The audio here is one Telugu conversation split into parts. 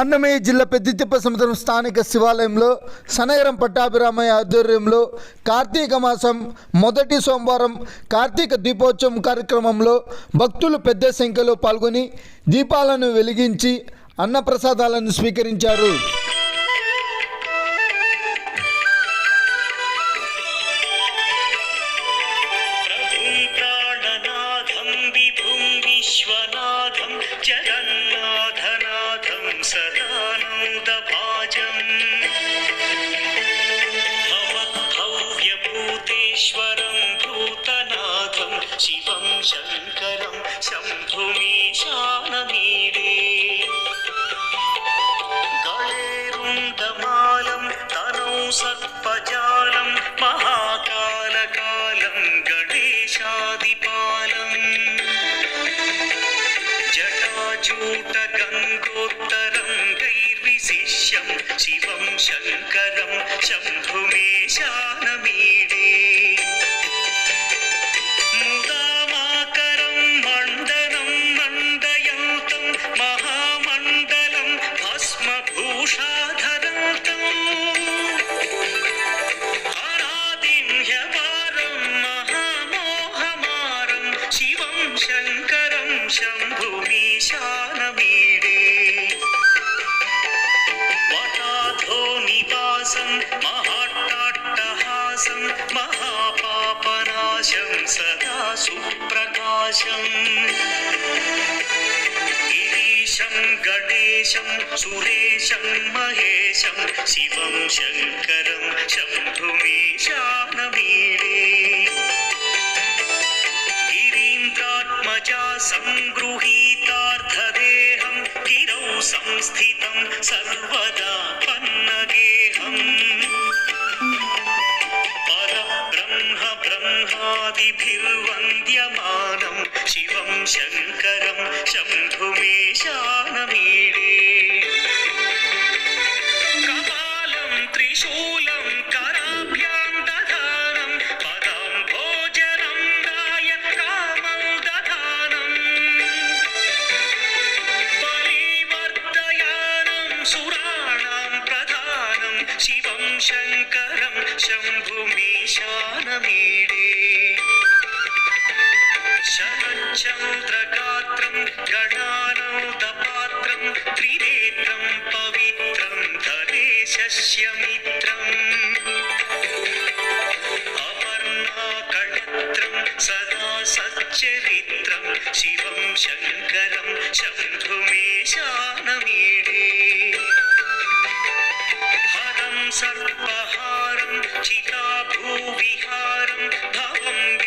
అన్నమయ్య జిల్లా పెద్దితిప్ప సముద్రం స్థానిక శివాలయంలో సనగరం పట్టాభిరామయ్య ఆధ్వర్యంలో కార్తీక మాసం మొదటి సోమవారం కార్తీక దీపోత్సవం కార్యక్రమంలో భక్తులు పెద్ద సంఖ్యలో పాల్గొని దీపాలను వెలిగించి అన్నప్రసాదాలను స్వీకరించారు प्रभुं सदानन्दभाजम् भवद्भव्यभूतेश्वरं भूतनाथं शिवं शङ्करं शम्भुमीशानमीडे శంకరం శంభుమే శానమీడే ముదామాకరం మండనం మండయంతం మహామండలం భస్మభూషాధరంతం. ఆరాధిన్యపారం మహామోహమారం శివం శంకరం శంభుమీ महापापनाशं सदा सुप्रकाशम् गिरीशं गणेशं सुरेशं महेशं शिवं शङ्करं शम्भुमीशानमीडे गिरीन्द्रात्मजा सङ्गृहीतार्थदेहं गिरौ संस्थितं सर्वदा पन्नगेहम् ब्रह्मादिभिर्वन्द्यमानं शिवं शङ्करं शम्भुमीशानमीडे शिवं शङ्करं शम्भुमीशानमीडे शरच्चन्द्रगात्रं गणानौदपात्रं त्रिनेत्रं पवित्रं धनेशस्य मित्रम् अपर्णाकणित्रं सदा सच्चरित्रं शिवं शङ्करं शम्भुमेशानमीडे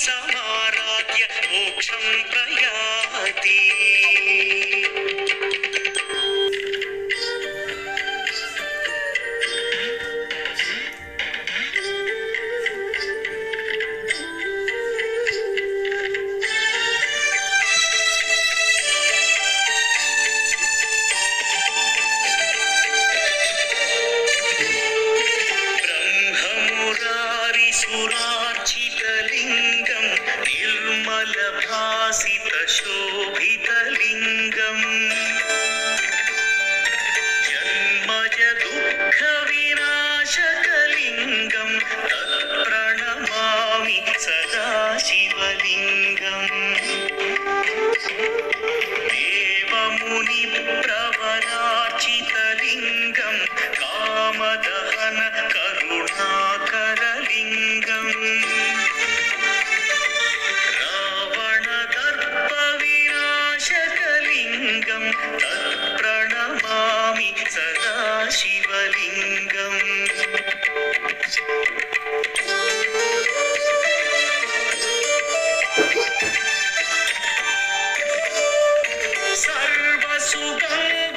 समाराध्य मोक्षं प्रयाति ഗീതലിംഗം ജന്മജ ദുഃഖവിനാശകലിംഗം सर्वसुखम्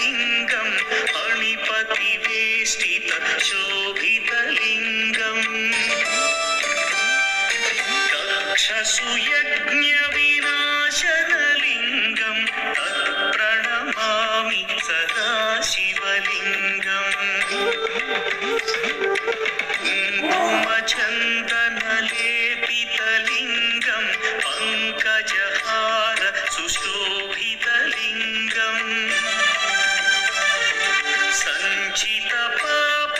லிங்கம் அணிபதி வேஷ்டித சோபித லிங்கம் தக்ஷசுயஜ்ஞவி